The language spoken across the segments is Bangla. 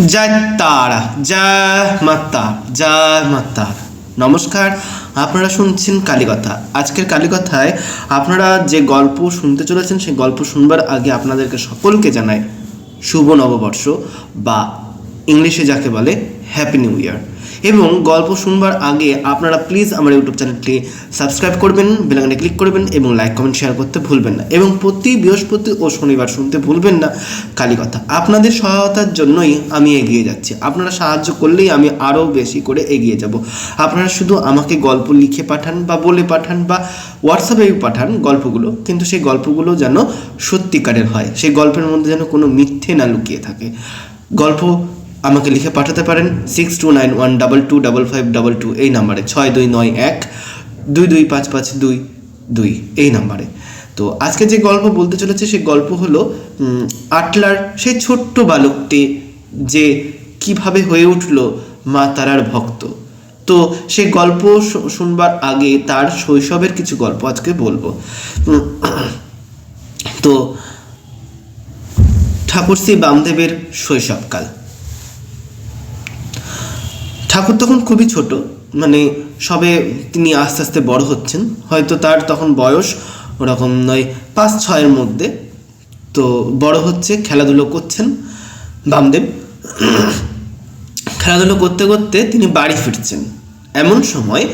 জয় তারা, জয় মাতা জয় মাতা। নমস্কার, আপনারা শুনছেন কালীকথা। আজকের কালীকথায় আপনারা যে গল্প শুনতে চলেছেন, সেই গল্প শুনবার আগে আপনাদেরকে সকলকে জানাই শুভ নববর্ষ বা ইংলিশে যাকে বলে হ্যাপি নিউ ইয়ার এবং গল্প শুনবার আগে আপনারা প্লিজ আমার ইউটিউব চ্যানেলটি সাবস্ক্রাইব করবেন বেলাঙ্গানে ক্লিক করবেন এবং লাইক কমেন্ট শেয়ার করতে ভুলবেন না। এবং প্রতি বৃহস্পতি ও শনিবার শুনতে ভুলবেন না কালী কথা। আপনাদের সহায়তার জন্যই আমি এগিয়ে যাচ্ছি। আপনারা সাহায্য করলেই আমি আরও বেশি করে এগিয়ে যাব। আপনারা শুধু আমাকে গল্প লিখে পাঠান বা বলে পাঠান বা হোয়াটসঅ্যাপে পাঠান গল্পগুলো, কিন্তু সেই গল্পগুলো যেন সত্যিকারের হয়। সেই গল্পের মধ্যে যেন কোনো মিথ্যে না লুকিয়ে থাকে। গল্প আমাকে লিখে পাঠাতে পারেন six two nine one double two double five double two এই নাম্বারে ছয় দুই নয় এক, দুই দুই পাঁচ পাঁচ দুই দুই, এই নাম্বারে তো আজকে যে গল্প বলতে চলেছে সেই গল্প হলো আটলার সেই ছোট্ট বালকটি যে কীভাবে হয়ে উঠল মা তারার ভক্ত। তো সে গল্প শুনবার আগে তার শৈশবের কিছু গল্প আজকে বলব। তো ঠাকুর শ্রী বামদেবের শৈশবকাল। ঠাকুর তখন খুবই ছোট মানে সবে তিনি আস্তে আস্তে বড় হচ্ছেন। হয়তো তার তখন বয়স ওরকম নয়, পাঁচ ছয়ের মধ্যে। তো বড় হচ্ছে, খেলাধুলো করছেন বামদেব। খেলাধুলো করতে করতে তিনি বাড়ি ফিরছেন। এমন সময়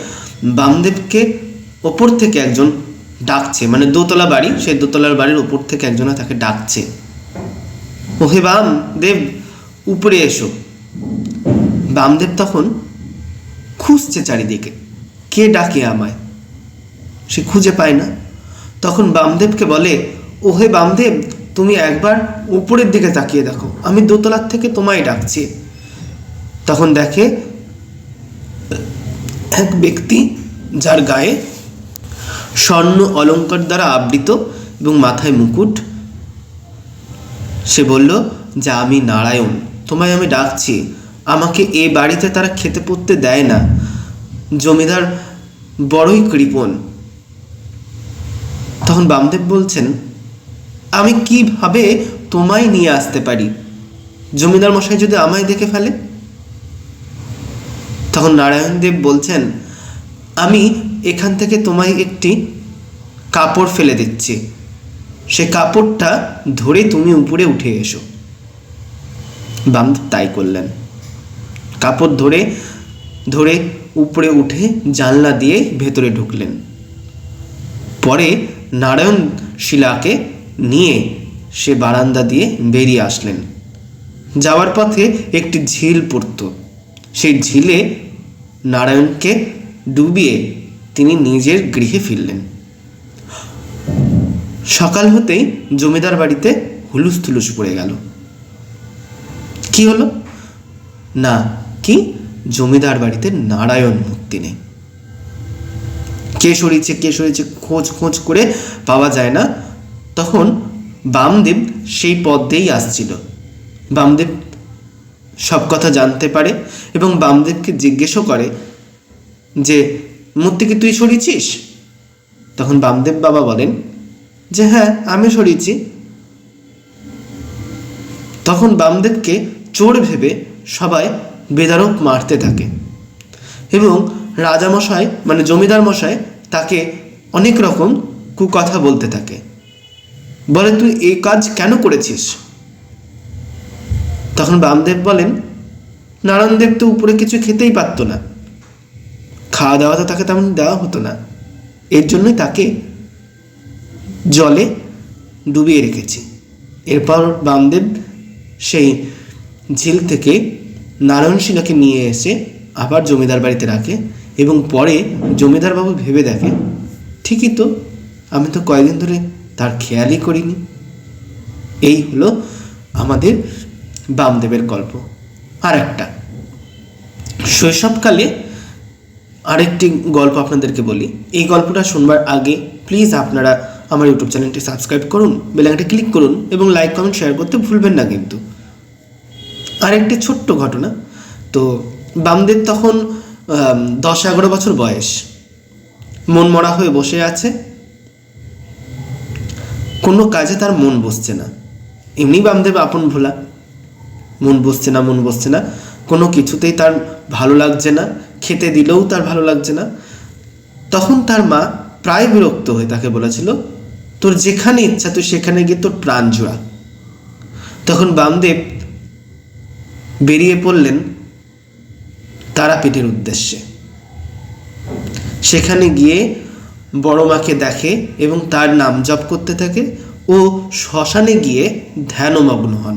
বামদেবকে ওপর থেকে একজন ডাকছে মানে দোতলা বাড়ি, সেই দোতলার বাড়ির ওপর থেকে একজনা তাকে ডাকছে। ওহে বাম দেব উপরে এসো। বামদেব তখন খুঁজছে চারিদিকে। কে ডাকে আমায়? সে খুঁজে পায় না। তখন বামদেবকে বলে, ওহে বামদেব, তুমি একবার উপরের দিকে তাকিয়ে দেখো। আমি দোতলার থেকে তোমায় ডাকছি। তখন দেখে এক ব্যক্তি যার গায়ে স্বর্ণ অলংকার দ্বারা আবৃত এবং মাথায় মুকুট, সে বলল, যে আমি নারায়ণ, তোমায় আমি ডাকছি। আমাকে এ বাড়িতে তারা খেতে পড়তে দেয় না। জমিদার বড়ই কৃপণ। তখন বামদেব বলছেন, আমি কীভাবে তোমায় নিয়ে আসতে পারি? জমিদার মশাই যদি আমায় দেখে ফেলে? তখন নারায়ণ দেব বলছেন, আমি এখান থেকে তোমায় একটি কাপড় ফেলে দিচ্ছি। সে কাপড়টা ধরে তুমি উপরে উঠে এসো। বামদেব তাই করলেন। কাপড় ধরে ধরে উপরে উঠে জানলা দিয়ে ভেতরে ঢুকলেন। পরে নারায়ণ শিলাকে নিয়ে সে বারান্দা দিয়ে বেরিয়ে আসলেন। যাওয়ার পথে একটি ঝিল পড়ত। সেই ঝিলে নারায়ণকে ডুবিয়ে তিনি নিজের গৃহে ফিরলেন। সকাল হতেই জমিদার বাড়িতে হুলুস থুলুস পড়ে গেল। কি হলো? না কি? জমিদার বাড়িতে নারায়ণ মূর্তি নেই। কে সরিয়েছে কে সরিয়েছে খোঁজ খোঁজ করে পাওয়া যায় না। তখন বামদেব সেই পথ দিয়েই আসছিল। বামদেব সব কথা জানতে পারে এবং বামদেবকে জিজ্ঞেসও করে যে মূর্তি কি তুই সরিয়েছিস? তখন বামদেব বাবা বলেন, যে হ্যাঁ আমি সরিয়েছি। তখন বামদেবকে চোর ভেবে সবাই বেদারক মারতে থাকে। এবং রাজামশাই মানে জমিদার মশাই তাকে অনেক রকম কুকথা বলতে থাকে। বলে, তুই এই কাজ কেন করেছিস? তখন বামদেব বলেন নারায়ণদেব তো উপরে কিছু খেতেই পারতো না। খাওয়া দাওয়া তো তাকে তেমন দেওয়া হতো না। এর জন্যই তাকে জলে ডুবিয়ে রেখেছি। এরপর বামদেব সেই ঝিল থেকে নারায়ণ শিলাকে নিয়ে এসে আবার জমিদার বাড়িতে রাখে এবং পরে জমিদারবাবু ভেবে দেখে, ঠিকই তো, আমি তো কয়েকদিন ধরে তার খেয়ালই করিনি। এই হলো আমাদের বামদেবের গল্প। আর একটা শৈশবকালে আরেকটি গল্প আপনাদেরকে বলি। এই গল্পটা শুনবার আগে প্লিজ আপনারা আমার ইউটিউব চ্যানেলটি সাবস্ক্রাইব করুন বেলাঙ্কটি ক্লিক করুন এবং লাইক কমেন্ট শেয়ার করতে ভুলবেন না কিন্তু। আরেকটি ছোট্ট ঘটনা। তো বামদেব তখন দশ এগারো বছর বয়স। মন মরা হয়ে বসে আছে। কোনো কাজে তার মন বসছে না। এমনি বামদেব আপন ভোলা। মন বসছে না, মন বসছে না। কোনো কিছুতেই তার ভালো লাগছে না। খেতে দিলেও তার ভালো লাগছে না। তখন তার মা প্রায় বিরক্ত হয়ে তাকে বলেছিল, তোর যেখানে ইচ্ছা তুই সেখানে গিয়ে তোর প্রাণ জোড়া। তখন বামদেব বেরিয়ে পড়লেন তারাপীঠের উদ্দেশ্যে। সেখানে গিয়ে বড় মাকে দেখে এবং তার নাম জপ করতে থাকে ও শ্মশানে গিয়ে ধ্যানমগ্ন হন।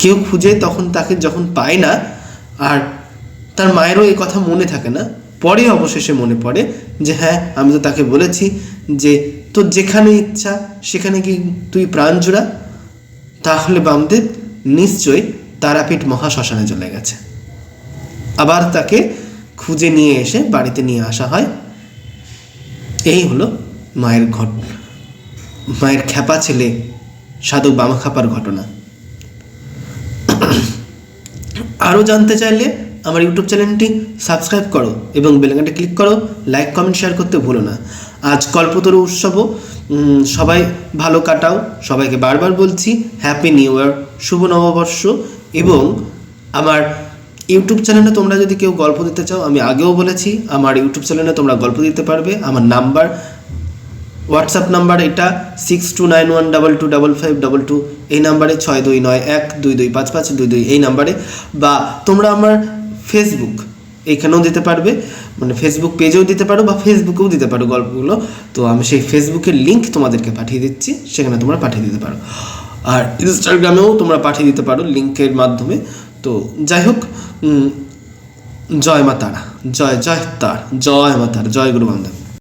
কেউ খুঁজে তখন তাকে যখন পায় না, আর তার মায়েরও এই কথা মনে থাকে না, পরে অবশেষে মনে পড়ে যে হ্যাঁ আমি তো তাকে বলেছি যে তোর যেখানে ইচ্ছা সেখানে কি তুই প্রাণ জোড়া, তাহলে বামদেব নিশ্চয়ই তারাপীঠ মহাশ্মশানে চলে গেছে। আবার তাকে খুঁজে নিয়ে এসে বাড়িতে নিয়ে আসা হয়। এই হলো মায়ের ঘট, মায়ের খ্যাপা ছেলে সাধু বামাখাপার ঘটনা। আরও জানতে চাইলে আমার ইউটিউব চ্যানেলটি সাবস্ক্রাইব করো এবং বেলাকানটা ক্লিক করো। লাইক, কমেন্ট, শেয়ার করতে ভুলো না। আজ কল্পতরু উৎসবও সবাই ভালো কাটাও। সবাইকে বারবার বলছি হ্যাপি নিউ ইয়ার শুভ নববর্ষ এবং আমার ইউটিউব চ্যানেলে তোমরা যদি কেউ গল্প দিতে চাও, আমি আগেও বলেছি, আমার ইউটিউব চ্যানেলে তোমরা গল্প দিতে পারবে। আমার নাম্বার, হোয়াটসঅ্যাপ নাম্বার এটা six two nine one double two double five double two এই নাম্বারে ছয় দুই নয় এক দুই দুই পাঁচ পাঁচ দুই দুই, এই নাম্বারে। বা তোমরা আমার ফেসবুক এইখানেও দিতে পারবে মানে ফেসবুক পেজেও দিতে পারো বা ফেসবুকেও দিতে পারো গল্পগুলো। তো আমি সেই ফেসবুকের লিঙ্ক তোমাদেরকে পাঠিয়ে দিচ্ছি, সেখানে তোমরা পাঠিয়ে দিতে পারো। আর ইনস্টাগ্রামেও তোমরা পাঠিয়ে দিতে পারো লিঙ্কের মাধ্যমে। তো যাই হোক জয় মা তারা, জয় জয় তার, জয় মা তারা, জয় গুরু বান্ধব।